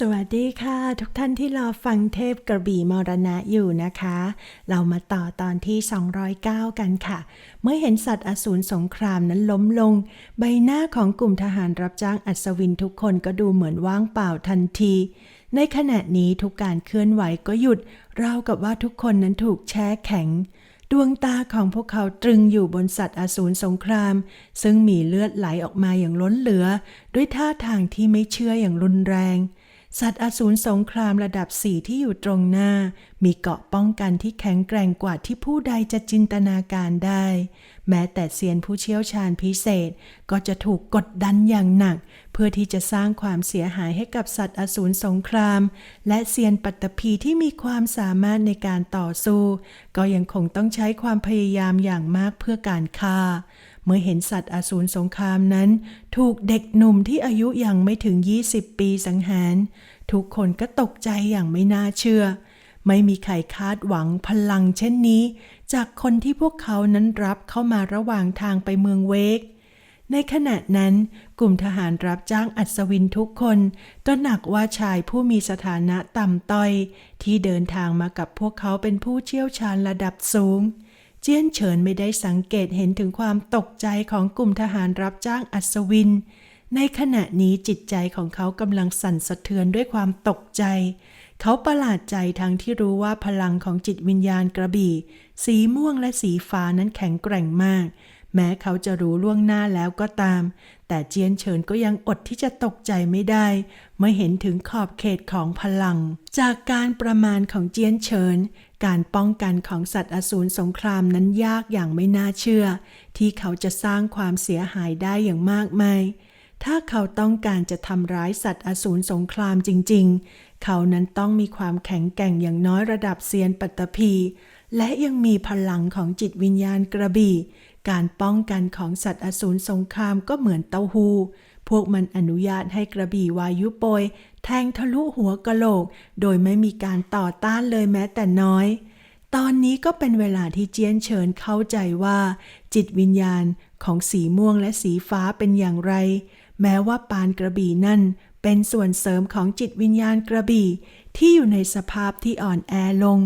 สวัสดีค่ะ ทุกท่านที่รอฟังเทพกระบี่มรณะอยู่นะคะ เรามาต่อตอนที่ 209 กันค่ะ เมื่อเห็นสัตว์อสูรสงครามนั้นล้มลง ใบหน้าของกลุ่มทหารรับจ้างอัศวินทุกคนก็ดูเหมือนว่างเปล่าทันที ในขณะนี้ทุกการเคลื่อนไหวก็หยุดราวกับว่าทุกคนนั้นถูกแช่แข็ง ดวงตาของพวกเขาตรึงอยู่บนสัตว์อสูรสงคราม ซึ่งมีเลือดไหลออกมาอย่างล้นเหลือ ด้วยท่าทางที่ไม่เชื่ออย่างรุนแรง สัตว์อสูรสงครามระดับสี่ที่อยู่ตรงหน้า มีเกราะป้องกันที่แข็งแกร่งกว่าที่ผู้ใดจะจินตนาการได้ แม้แต่เซียนผู้เชี่ยวชาญพิเศษก็จะถูกกดดันอย่างหนัก เพื่อที่จะสร้างความเสียหายให้กับสัตว์อสูรสงคราม และเซียนปัตตภีที่มีความสามารถในการต่อสู้ ก็ยังคงต้องใช้ความพยายามอย่างมากเพื่อการฆ่า เมื่อเห็นสัตว์อสูรสงครามนั้น ถูกเด็กหนุ่มที่อายุยังไม่ถึง 20 ปีสังหาร ทุกคนก็ตกใจอย่างไม่น่าเชื่อ ไม่มีใครคาดหวังพลังเช่นนี้ จากคนที่พวกเขานั้นรับเข้ามาระหว่างทางไปเมืองเวกในขณะนั้น กลุ่มทหารรับจ้างอัศวินทุกคนตระหนักว่าชายผู้มีสถานะต่ำต้อย ที่เดินทางมากับพวกเขาเป็นผู้เชี่ยวชาญระดับสูง เจียนเฉินไม่ได้สังเกตเห็นถึงความตกใจของกลุ่มทหารรับจ้างอัศวิน ในขณะนี้จิตใจของเขากำลังสั่นสะเทือนด้วยความตกใจ เขาประหลาดใจทั้งที่รู้ว่าพลังของจิตวิญญาณกระบี่ สีม่วงและสีฟ้านั้นแข็งแกร่งมาก แม้เขาจะรู้ล่วงหน้าแล้วก็ตาม แต่เจียนเฉินก็ยังอดที่จะตกใจไม่ได้เมื่อเห็นถึงขอบเขตของพลัง จากการประมาณของเจียนเฉิน การป้องกันของสัตว์อสูรสงครามนั้นยากอย่างไม่น่าเชื่อ ที่เขาจะสร้างความเสียหายได้อย่างมากมาย ถ้าเขาต้องการจะทำร้ายสัตว์อสูรสงครามจริง ๆ เขานั้นต้องมีความแข็งแกร่งอย่างน้อยระดับเซียนปัตตภีและยังมีพลังของจิตวิญญาณกระบี่ การป้องกันของสัตว์อสูรสงครามก็เหมือนเต้าหู้ พวกมันอนุญาตให้กระบี่วายุโปย แทงทะลุหัวกะโหลก โดยไม่มีการต่อต้านเลยแม้แต่น้อย ตอนนี้ก็เป็นเวลาที่เจียนเฉินเข้าใจว่า จิตวิญญาณของสีม่วงและสีฟ้าเป็นอย่างไร แม้ว่าปานกระบี่นั่นเป็นส่วนเสริมของจิตวิญญาณกระบี่ ที่อยู่ในสภาพที่อ่อนแอลง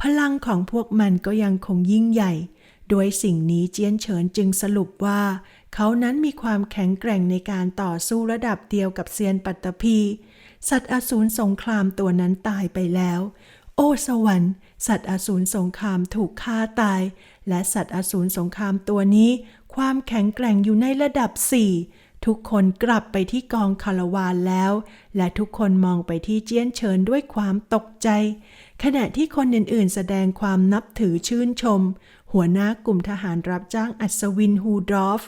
พลังของพวกมันก็ยังคงยิ่งใหญ่ด้วยสิ่งนี้เจียนเฉินจึงสรุปว่า เขานั้นมีความแข็งแกร่งในการต่อสู้ระดับเดียวกับเซียนปัตตภีสัตว์อสูรสงครามตัวนั้นตายไปแล้ว โอ้สวรรค์ สัตว์อสูรสงครามถูกฆ่าตาย และสัตว์อสูรสงครามตัวนี้ ความแข็งแกร่งอยู่ในระดับสี่ทุกคนกลับไปที่กองคารวานแล้ว และทุกคนมองไปที่เจียนเฉินด้วยความตกใจ ขณะที่คนอื่นๆ แสดงความนับถือชื่นชม หัวหน้ากลุ่มทหารรับจ้างอัศวินฮูดรอฟ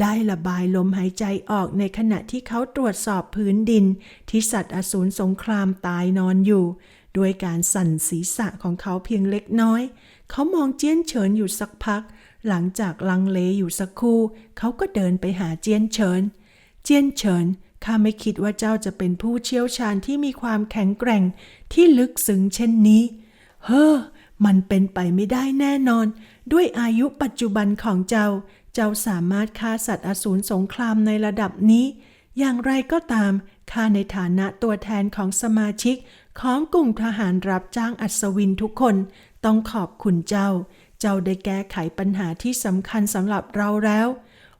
ได้ระบายลมหายใจออกในขณะที่เขาตรวจสอบพื้นดิน ที่สัตว์อสูรสงครามตายนอนอยู่ ด้วยการสั่นศีรษะของเขาเพียงเล็กน้อย เขามองเจียนเฉินอยู่สักพัก หลังจากลังเลอยู่สักครู่ เขาก็เดินไปหาเจียนเฉิน เจียนเฉินข้าไม่คิดว่าเจ้าจะเป็นผู้เชี่ยวชาญที่มีความแข็งแกร่งที่ลึกซึ้งเช่นนี้ เฮ้อ มันเป็นไปไม่ได้แน่นอน ด้วยอายุปัจจุบันของเจ้า เจ้าสามารถฆ่าสัตว์อสูรสงครามในระดับนี้ อย่างไรก็ตามข้าในฐานะตัวแทนของสมาชิก ของกลุ่มทหารรับจ้างอัศวินทุกคน ต้องขอบคุณเจ้า เจ้าได้แก้ไขปัญหาที่สำคัญสำหรับเราแล้ว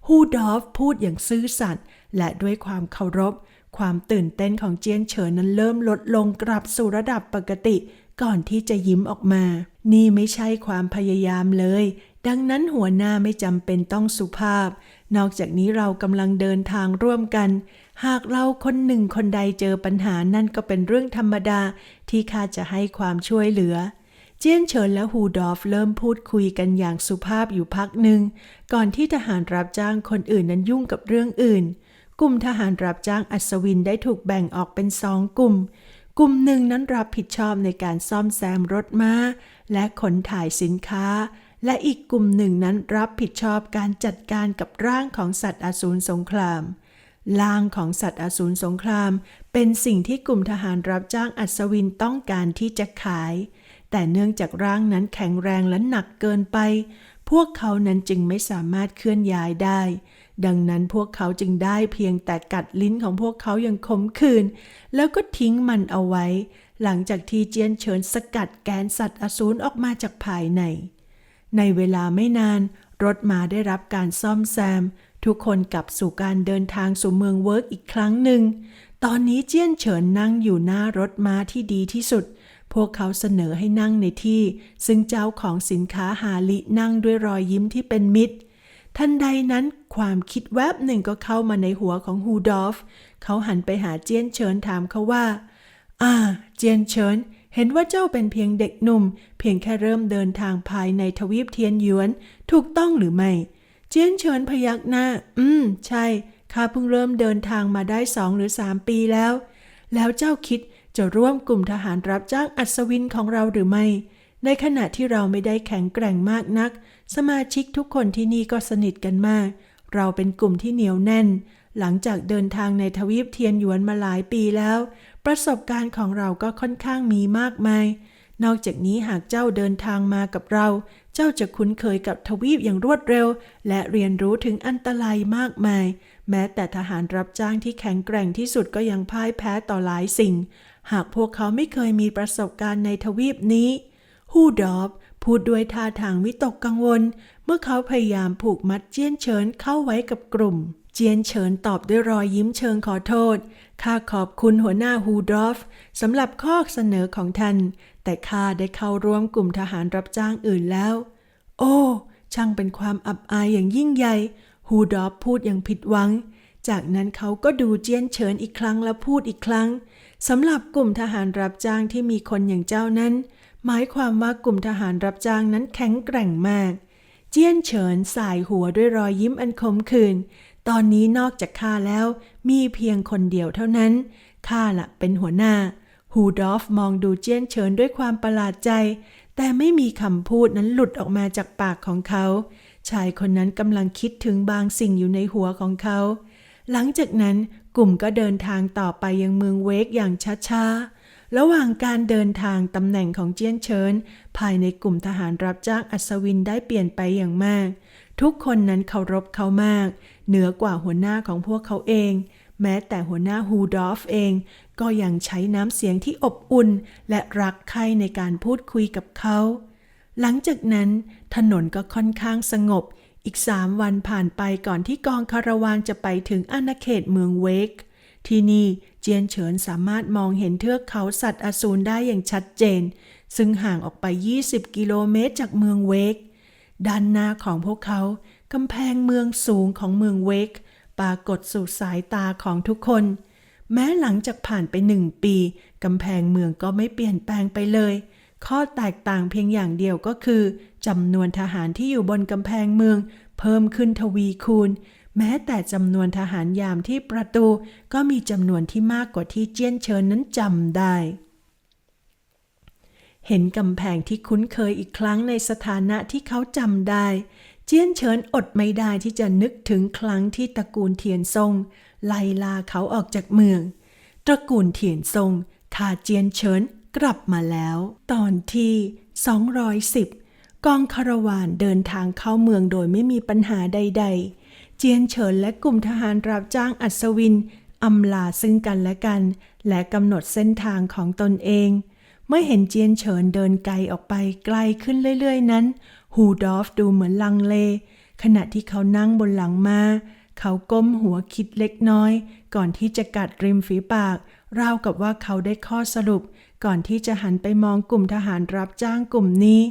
ฮูดอฟพูดอย่างซื่อสัตย์และด้วยความเคารพ ความตื่นเต้นของเจียนเฉินนั้นเริ่มลดลงกลับสู่ระดับปกติ ก่อนที่จะยิ้มออกมา นี่ไม่ใช่ความพยายามเลย ดังนั้นหัวหน้าไม่จำเป็นต้องสุภาพ นอกจากนี้เรากำลังเดินทางร่วมกัน หากเราคนหนึ่งคนใดเจอปัญหานั่นก็เป็นเรื่องธรรมดาที่ข้าจะให้ความช่วยเหลือเจียนเฉินและฮูดอฟเริ่มพูดคุยกันอย่างสุภาพอยู่พักหนึ่ง ก่อนที่ทหารรับจ้างคนอื่นนั้นยุ่งกับเรื่องอื่น กลุ่มทหารรับจ้างอัศวินได้ถูกแบ่งออกเป็นสองกลุ่ม กลุ่มหนึ่งนั้นรับผิดชอบในการซ่อมแซมรถม้า และขนถ่ายสินค้า และอีกกลุ่มหนึ่งนั้นรับผิดชอบการจัดการกับร่างของสัตว์อสูรสงครามล่างของสัตว์อสูรสงคราม เป็นสิ่งที่กลุ่มทหารรับจ้างอัศวินต้องการที่จะขาย แต่เนื่องจากร่างนั้นแข็งแรงและหนักเกินไป พวกเขานั้นจึงไม่สามารถเคลื่อนย้ายได้ ดังนั้นพวกเขาจึงได้เพียงแต่กัดลิ้นของพวกเขาอย่างขมขื่นแล้วก็ทิ้งมันเอาไว้ หลังจากที่เจียนเฉินสกัดแกนสัตว์อสูรออกมาจากภายใน ในเวลาไม่นาน รถมาได้รับการซ่อมแซม ทุกคนกลับสู่การเดินทางสู่เมืองเวิร์กอีกครั้งหนึ่ง ตอนนี้เจียนเฉินนั่งอยู่หน้ารถม้าที่ดีที่สุด พวกเขาเสนอให้นั่งในที่ ซึ่งเจ้าของสินค้าหาลินั่งด้วยรอยยิ้มที่เป็นมิตร ทันใดนั้นความคิดแวบหนึ่งก็เข้ามาในหัวของฮูดอฟ เขาหันไปหาเจียนเฉินถามเขาว่า อ่า เจียนเฉิน เห็นว่าเจ้าเป็นเพียงเด็กหนุ่ม เพียงแค่เริ่มเดินทางภายในทวีปเทียนหยวน ถูกต้องหรือไม่ เจียนเฉินพยักหน้า อืม ใช่ ข้าเพิ่งเริ่มเดินทางมาได้สองหรือสามปีแล้ว แล้วเจ้าคิดจะร่วมกลุ่มทหารรับจ้างอัศวินของเราหรือไม่ ในขณะที่เราไม่ได้แข็งแกร่งมากนัก สมาชิกทุกคนที่นี่ก็สนิทกันมาก เราเป็นกลุ่มที่เหนียวแน่น หลังจากเดินทางในทวีปเทียนหยวนมาหลายปีแล้ว ประสบการณ์ของเราก็ค่อนข้างมีมากมาย นอกจากนี้หากเจ้าเดินทางมากับเรา เจ้าจะคุ้นเคยกับทวีปอย่างรวดเร็ว และเรียนรู้ถึงอันตรายมากมาย แม้แต่ทหารรับจ้างที่แข็งแกร่งที่สุดก็ยังพ่ายแพ้ต่อหลายสิ่ง หากพวกเขาไม่เคยมีประสบการณ์ในทวีปนี้ ฮูดอบพูดด้วยท่าทางวิตกกังวล เมื่อเขาพยายามผูกมัดเจียนเฉินเข้าไว้กับกลุ่ม เจียนเฉินตอบด้วยรอยยิ้มเชิงขอโทษ ข้าขอบคุณหัวหน้าฮูดอฟสำหรับข้อเสนอของท่าน แต่ข้าได้เข้าร่วมกลุ่มทหารรับจ้างอื่นแล้ว โอ้ ช่างเป็นความอับอายอย่างยิ่งใหญ่ ฮูดอฟพูดอย่างผิดหวัง จากนั้นเขาก็ดูเจียนเฉินอีกครั้งแล้วพูดอีกครั้งสำหรับกลุ่มทหารรับจ้างที่มีคนอย่างเจ้านั้น หมายความว่ากลุ่มทหารรับจ้างนั้นแข็งแกร่งมาก เจียนเฉินสายหัวด้วยรอยยิ้มอันขมขื่นตอนนี้นอกจากข้าแล้วมีเพียงคนเดียวเท่านั้น ข้าละเป็นหัวหน้า ฮูดอฟมองดูเจียนเฉินด้วยความประหลาดใจ แต่ไม่มีคำพูดนั้นหลุดออกมาจากปากของเขา ชายคนนั้นกำลังคิดถึงบางสิ่งอยู่ในหัวของเขา หลังจากนั้นกลุ่มก็เดินทางต่อไปยังเมืองเวกอย่างช้าๆ ระหว่างการเดินทางตำแหน่งของเจียนเฉินภายในกลุ่มทหารรับจ้างอัศวินได้เปลี่ยนไปอย่างมาก ทุกคนนั้นเคารพเขามาก เหนือกว่าหัวหน้าของพวกเขาเอง แม้แต่หัวหน้าฮูดอฟเอง ก็ยังใช้น้ำเสียงที่อบอุ่น และรักใคร่ในการพูดคุยกับเขา หลังจากนั้นถนนก็ค่อนข้างสงบ อีกสามวันผ่านไปก่อนที่กองคาราวานจะไปถึงอาณาเขตเมืองเวกที่นี่ จียนเฉินสามารถมองเห็นเทือกเขาสัตว์อสูรได้อย่างชัดเจน ซึ่งห่างออกไป 20 กิโลเมตรจากเมืองเวก ด้านหน้าของพวกเขากำแพงเมืองสูงของเมืองเวก ปรากฏสู่สายตาของทุกคน แม้หลังจากผ่านไปหนึ่งปีกำแพงเมืองก็ไม่เปลี่ยนแปลงไปเลย ข้อแตกต่างเพียงอย่างเดียวก็คือจำนวนทหารที่อยู่บนกำแพงเมือง เพิ่มขึ้นทวีคูณ แม้แต่จำนวนทหารยามที่ประตูก็มีจำนวนที่มากกว่าที่เจี้ยนเชิญนั้นจำได้ เห็นกำแพงที่คุ้นเคยอีกครั้งในสถานะที่เขาจำได้ เจียนเฉินอดไม่ได้ที่จะนึกถึงครั้งที่ตระกูลเทียนซงไล่ลาเขาออกจากเมือง ตระกูลเทียนซงข่าเจียนเฉินกลับมาแล้ว ตอนที่ 210 กองคารวานเดินทางเข้าเมืองโดยไม่มีปัญหาใด ๆ เจียนเฉินและกลุ่มทหารรับจ้างอัศวินอำลาซึ่งกันและกัน และกำหนดเส้นทางของตนเอง เมื่อเห็นเจียนเฉินเดินไกลออกไปไกลขึ้นเรื่อยๆ นั้น ฮูดอฟดูเหมือนลังเล ขณะที่เขานั่งบนหลังมา้าเขาก้มหัวคิดเล็กน้อย ก่อนที่จะกัดริมฝีปาก ราวกับว่าเขาได้ข้อสรุป ก่อนที่จะหันไปมองกลุ่มทหารรับจ้างกลุ่มนี้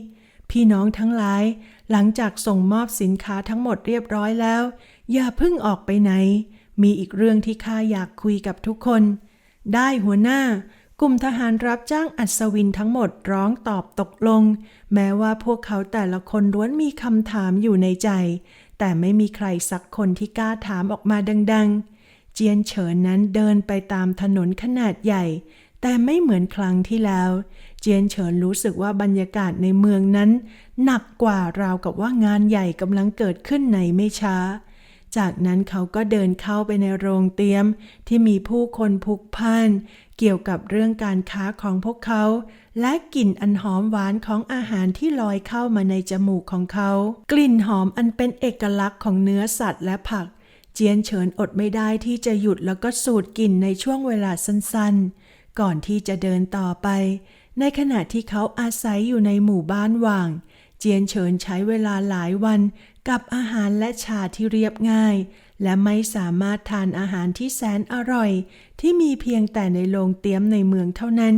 พี่น้องทั้งหลาย หลังจากส่งมอบสินค้าทั้งหมดเรียบร้อยแล้ว อย่าเพิ่งออกไปไหน มีอีกเรื่องที่ข้าอยากคุยกับทุกคน ได้หัวหน้ากลุ่มทหารรับจ้างอัศวินทั้งหมดร้องตอบตกลง แม้ว่าพวกเขาแต่ละคนล้วนมีคำถามอยู่ในใจ แต่ไม่มีใครสักคนที่กล้าถามออกมาดัง ๆ เจียนเฉินนั้นเดินไปตามถนนขนาดใหญ่ แต่ไม่เหมือนครั้งที่แล้ว เจียนเฉินรู้สึกว่าบรรยากาศในเมืองนั้น หนักกว่าราวกับว่างานใหญ่กำลังเกิดขึ้นในไม่ช้า จากนั้นเขาก็เดินเข้าไปในโรงเตรียม ที่มีผู้คนพลุกพ่าน เกี่ยวกับเรื่องการค้าของพวกเขา และกลิ่นอันหอมหวานของอาหารที่ลอยเข้ามาในจมูกของเขา กลิ่นหอมอันเป็นเอกลักษณ์ของเนื้อสัตว์และผัก เจียนเฉินอดไม่ได้ที่จะหยุดแล้วก็สูดกลิ่นในช่วงเวลาสั้นๆ ก่อนที่จะเดินต่อไป ในขณะที่เขาอาศัยอยู่ในหมู่บ้านว่างเจียนเฉินใช้เวลาหลายวัน กับอาหารและชาที่เรียบง่าย และไม่สามารถทานอาหารที่แสนอร่อย ที่มีเพียงแต่ในโรงเตี๊ยมในเมืองเท่านั้น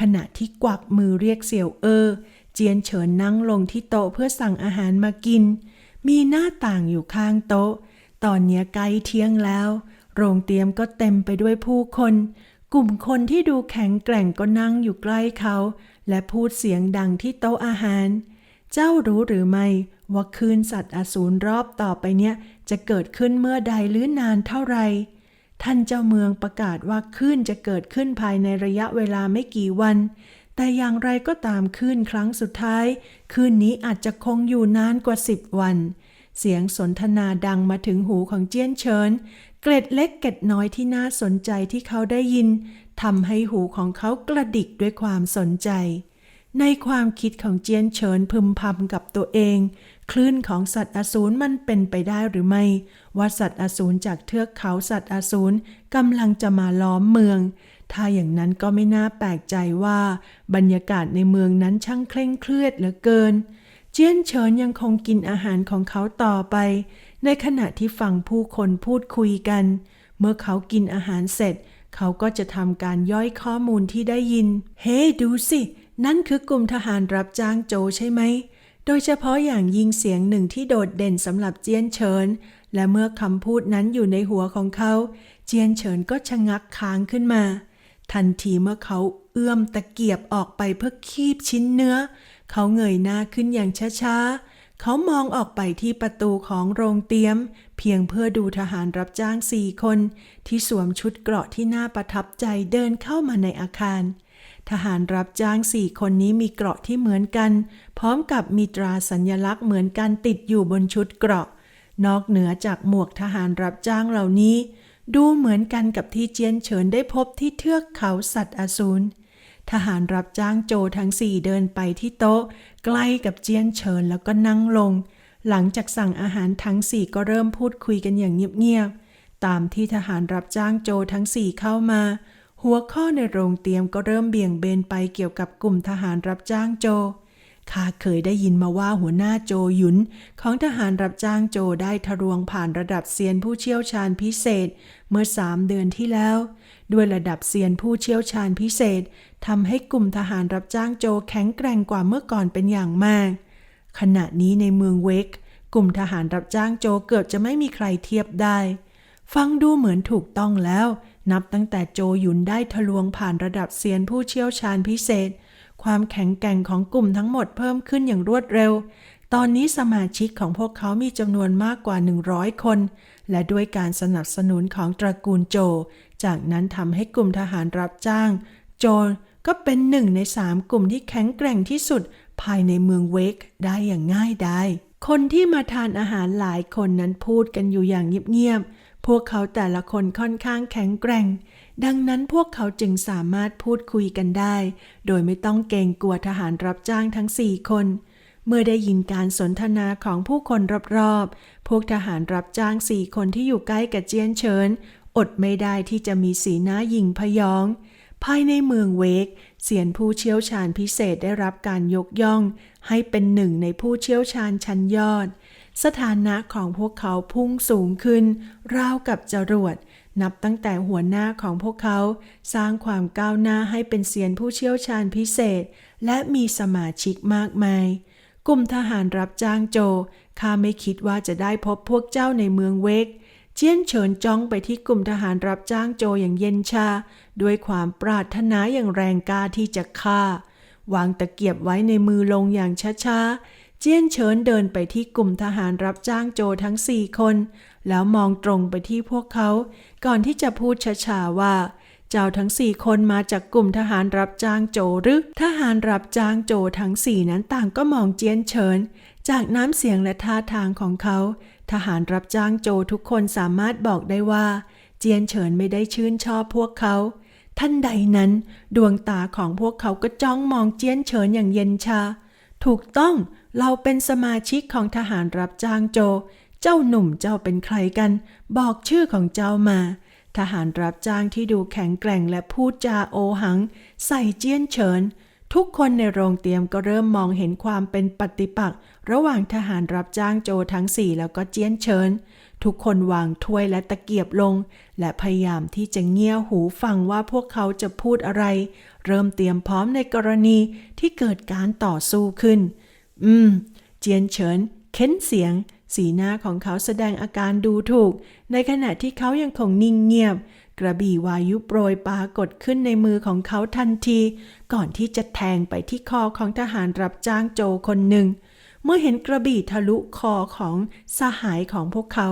ขณะที่กวักมือเรียกเสี่ยวเออ เจียนเฉินนั่งลงที่โต๊ะเพื่อสั่งอาหารมากิน มีหน้าต่างอยู่ข้างโต๊ะ ตอนเนี้ยใกล้เที่ยงแล้ว โรงเตี๊ยมก็เต็มไปด้วยผู้คน กลุ่มคนที่ดูแข็งแกร่งก็นั่งอยู่ใกล้เขา และพูดเสียงดังที่โต๊ะอาหาร เจ้ารู้หรือไม่ ว่าคืนสัตว์อสูรรอบต่อไปเนี้ยจะเกิดขึ้นเมื่อใดหรือนานเท่าไหร่ท่านเจ้าเมืองประกาศว่าคลื่นจะเกิดขึ้นภายในระยะเวลาไม่กี่วัน แต่อย่างไรก็ตามคลื่นครั้งสุดท้ายคลื่นนี้อาจจะคงอยู่นานกว่าสิบวัน เสียงสนทนาดังมาถึงหูของเจี้ยนเฉิน เกร็ดเล็กเกร็ดน้อยที่น่าสนใจที่เขาได้ยินทำให้หูของเขากระดิกด้วยความสนใจ ในความคิดของเจียนเฉินพึมพำกับตัวเอง คลื่นของสัตว์อสูรมันเป็นไปได้หรือไม่ ว่าสัตว์อสูรจากเทือกเขาสัตว์อสูรกำลังจะมาล้อมเมือง ถ้าอย่างนั้นก็ไม่น่าแปลกใจว่า บรรยากาศในเมืองนั้นช่างเคร่งเครียดเหลือเกิน เจียนเฉินยังคงกินอาหารของเขาต่อไป ในขณะที่ฟังผู้คนพูดคุยกัน เมื่อเขากินอาหารเสร็จ เขาก็จะทำการย่อยข้อมูลที่ได้ยิน เฮ้ดูสิ นั่นคือกลุ่มทหารรับจ้างโจใช่ไหม ดยเฉพาะอย่างยิงเสียงหนึ่งที่โดดเด่นสำหรับเจียนเฉิน และเมื่อคำพูดนั้นอยู่ในหัวของเขา เจียนเฉินก็ชะงักค้างขึ้นมา ทันทีเมื่อเขาเอื้อมตะเกียบออกไปเพื่อคีบชิ้นเนื้อ เขาเงยหน้าขึ้นอย่างช้าๆ เขามองออกไปที่ประตูของโรงเตี๊ยม เพียงเพื่อดูทหารรับจ้างสี่คน ที่สวมชุดเกราะที่น่าประทับใจเดินเข้ามาในอาคาร ทหารรับจ้างสี่คนนี้มีเกราะที่เหมือนกัน พร้อมกับมีตราสัญลักษณ์เหมือนกันติดอยู่บนชุดเกราะ นอกเหนือจากหมวกทหารรับจ้างเหล่านี้ ดูเหมือนกันกับที่เจียนเฉินได้พบที่เทือกเขาสัตว์อสูรทหารรับจ้างโจทั้งสี่เดินไปที่โต๊ะ ใกล้กับเจียนเฉินแล้วก็นั่งลง หลังจากสั่งอาหารทั้งสี่ก็เริ่มพูดคุยกันอย่างเงียบๆตามที่ทหารรับจ้างโจทั้งสี่เข้ามา หัวข้อในโรงเตรียมก็เริ่มเบี่ยงเบนไปเกี่ยวกับกลุ่มทหารรับจ้างโจ ข้าเคยได้ยินมาว่าหัวหน้าโจหยุน ของทหารรับจ้างโจได้ทะลวงผ่านระดับเซียนผู้เชี่ยวชาญพิเศษ เมื่อสามเดือนที่แล้ว ด้วยระดับเซียนผู้เชี่ยวชาญพิเศษทำให้กลุ่มทหารรับจ้างโจแข็งแกร่งกว่าเมื่อก่อนเป็นอย่างมาก ขณะนี้ในเมืองเวกกลุ่มทหารรับจ้างโจเกือบจะไม่มีใครเทียบได้ ฟังดูเหมือนถูกต้องแล้ว นับตั้งแต่โจหยุนได้ทะลวงผ่านระดับเซียนผู้เชี่ยวชาญพิเศษ ความแข็งแกร่งของกลุ่มทั้งหมดเพิ่มขึ้นอย่างรวดเร็ว ตอนนี้สมาชิกของพวกเขามีจำนวนมากกว่า 100 คน และด้วยการสนับสนุนของตระกูลโจ จากนั้นทำให้กลุ่มทหารรับจ้าง โจก็เป็นหนึ่งในสามกลุ่มที่แข็งแกร่งที่สุดภายในเมืองเวกได้อย่างง่ายดายคนที่มาทานอาหารหลายคนนั้นพูดกันอยู่อย่างเงียบๆ วกเขาแต่ละคนค่อนข้างแข็งแกร่ง ดังนั้นพวกเขาจึงสามารถพูดคุยกันได้ โดยไม่ต้องเกรงกลัวทหารรับจ้างทั้งสี่คน เมื่อได้ยินการสนทนาของผู้คนรอบๆ พวกทหารรับจ้างสี่คนที่อยู่ใกล้กับเจียนเฉิน อดไม่ได้ที่จะมีสีหน้าหยิ่งพยอง ภายในเมืองเวกเสียนผู้เชี่ยวชาญพิเศษได้รับการยกย่อง ให้เป็นหนึ่งในผู้เชี่ยวชาญชั้นยอด สถานะของพวกเขาพุ่งสูงขึ้น ราวกับจรวด นับตั้งแต่หัวหน้าของพวกเขา สร้างความก้าวหน้าให้เป็นเสียนผู้เชี่ยวชาญพิเศษ และมีสมาชิกมากมาย กลุ่มทหารรับจ้างโจ ข้าไม่คิดว่าจะได้พบพวกเจ้าในเมืองเวก เจียนเฉินจ้องไปที่กลุ่มทหารรับจ้างโจอย่างเย็นชา ด้วยความปรารถนาอย่างแรงกล้าที่จะฆ่าวางตะเกียบไว้ในมือลงอย่างช้าๆ เจียนเฉินเดินไปที่กลุ่มทหารรับจ้างโจทั้งสี่คน แล้วมองตรงไปที่พวกเขา ก่อนที่จะพูดช้าๆว่า เจ้าทั้งสี่คนมาจากกลุ่มทหารรับจ้างโจหรือ ทหารรับจ้างโจทั้งสี่นั้นต่างก็มองเจียนเฉิน จากน้ำเสียงและท่าทางของเขา ทหารรับจ้างโจทุกคนสามารถบอกได้ว่า เจียนเฉินไม่ได้ชื่นชอบพวกเขาท่านใดนั้นดวงตาของพวกเขาก็จ้องมองเจียนเฉินอย่างเย็นชา ถูกต้อง เราเป็นสมาชิกของทหารรับจ้างโจ เจ้าหนุ่มเจ้าเป็นใครกัน บอกชื่อของเจ้ามา ทหารรับจ้างที่ดูแข็งแกร่งและพูดจาโอหัง ใส่เจี้ยนเฉิน ทุกคนในโรงเตรียมก็เริ่มมองเห็นความเป็นปฏิปักษ์ระหว่างทหารรับจ้างโจทั้งสี่แล้วก็เจี้ยนเฉิน ทุกคนวางถ้วยและตะเกียบลง และพยายามที่จะเงี่ยหูฟังว่าพวกเขาจะพูดอะไร เริ่มเตรียมพร้อมในกรณีที่เกิดการต่อสู้ขึ้น อืม เจียนเฉิน เค้นเสียง สีหน้าของเขาแสดงอาการดูถูก ในขณะที่เขายังคงนิ่งเงียบ กระบี่วายุโปรยปรากฏขึ้นในมือของเขาทันที ก่อนที่จะแทงไปที่คอของทหารรับจ้างโจคนหนึ่ง เมื่อเห็นกระบี่ทะลุคอของสหายของพวกเขา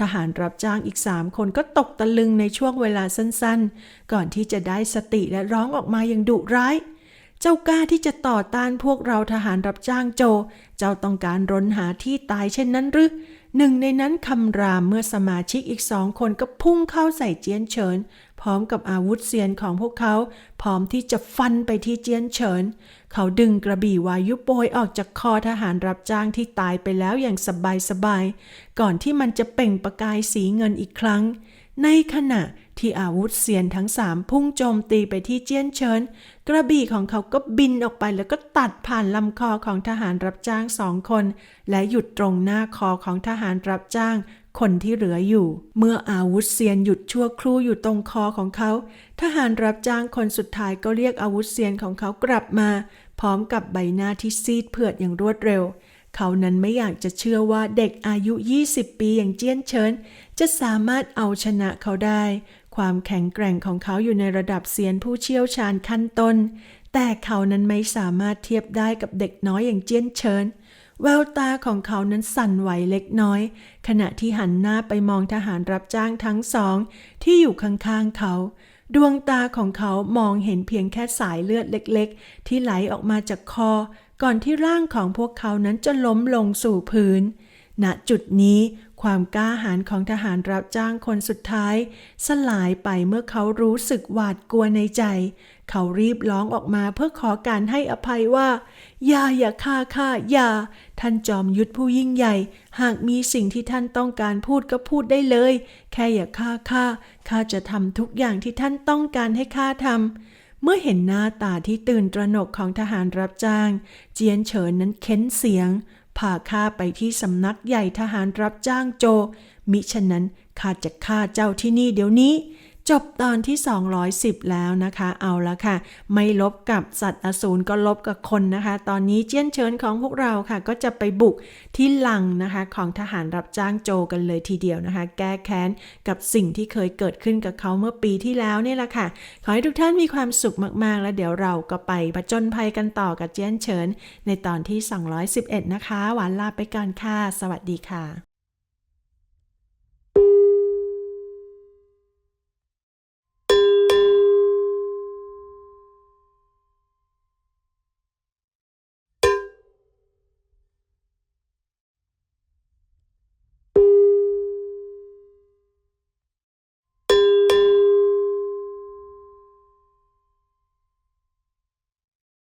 ทหารรับจ้างอีกสามคนก็ตกตะลึงในช่วงเวลาสั้นๆ ก่อนที่จะได้สติและร้องออกมาอย่างดุร้าย เจ้ากล้าที่จะต่อต้านพวกเราทหารรับจ้างโจ เจ้าต้องการรนหาที่ตายเช่นนั้นหรือ หนึ่งในนั้นคำรามเมื่อสมาชิกอีกสองคนก็พุ่งเข้าใส่เจียนเฉิน พร้อมกับอาวุธเสียนของพวกเขา พร้อมที่จะฟันไปที่เจียนเฉิน เขาดึงกระบี่วายุโปรยออกจากคอทหารรับจ้างที่ตายไปแล้วอย่างสบายๆ ก่อนที่มันจะเปล่งประกายสีเงินอีกครั้ง ในขณะ ที่อาวุธเสียนทั้งสามพุ่งโจมตีไปที่เจี้ยนเฉิน กระบี่ของเขาก็บินออกไปแล้วก็ตัดผ่านลำคอของทหารรับจ้างสองคน และหยุดตรงหน้าคอของทหารรับจ้าง คนที่เหลืออยู่ เมื่ออาวุธเซียนหยุดชั่วครู่อยู่ตรงคอของเขา ทหารรับจ้างคนสุดท้ายก็เรียกอาวุธเซียนของเขากลับมา พร้อมกับใบหน้าที่ซีดเผือดอย่างรวดเร็วเขานั้นไม่อยากจะเชื่อว่าเด็กอายุ 20 ปีอย่างเจี้ยนเฉินจะสามารถเอาชนะเขาได้ ความแข็งแกร่งของเขาอยู่ในระดับเซียนผู้เชี่ยวชาญขั้นต้น แต่เขานั้นไม่สามารถเทียบได้กับเด็กน้อยอย่างเจี้ยนเฉินแววตาของเขานั้นสั่นไหวเล็กน้อย ขณะที่หันหน้าไปมองทหารรับจ้างทั้งสอง ที่อยู่ข้างๆเขา ดวงตาของเขามองเห็นเพียงแค่สายเลือดเล็กๆ ที่ไหลออกมาจากคอ ก่อนที่ร่างของพวกเขานั้นจะล้มลงสู่พื้น ณ จุดนี้ ความกล้าหาญของทหารรับจ้างคนสุดท้าย สลายไปเมื่อเขารู้สึกหวาดกลัวในใจ เขารีบร้องออกมาเพื่อขอการให้อภัยว่า อย่าอย่าฆ่าข้าอย่า ท่านจอมยุทธผู้ยิ่งใหญ่ หากมีสิ่งที่ท่านต้องการพูดก็พูดได้เลย แค่อย่าฆ่าข้าข้าจะทำทุกอย่างที่ท่านต้องการให้ข้าทำเมื่อเห็นหน้าตาที่ตื่นตระหนกของทหารรับจ้าง เจียนเฉินนั้นเค้นเสียง พาข้าไปที่สำนักใหญ่ทหารรับจ้างโจ มิฉะนั้นข้าจะฆ่าเจ้าที่นี่เดี๋ยวนี้ จบตอนที่ 210 แล้วนะคะ เอาละค่ะ ไม่ลบกับสัตว์อสูรก็ลบกับคนนะคะ ตอนนี้เจี้ยนเฉินของพวกเราค่ะ ก็จะไปบุกที่ลังนะคะ ของทหารรับจ้างโจกันเลยทีเดียวนะคะ แก้แค้นกับสิ่งที่เคยเกิดขึ้นกับเขาเมื่อปีที่แล้วนี่แหละค่ะ ขอให้ทุกท่านมีความสุขมากๆ แล้วเดี๋ยวเราก็ไปผจญภัยกันต่อกับเจี้ยนเฉินในตอนที่ 211 นะคะ หวานลาไปก่อนค่ะ สวัสดีค่ะ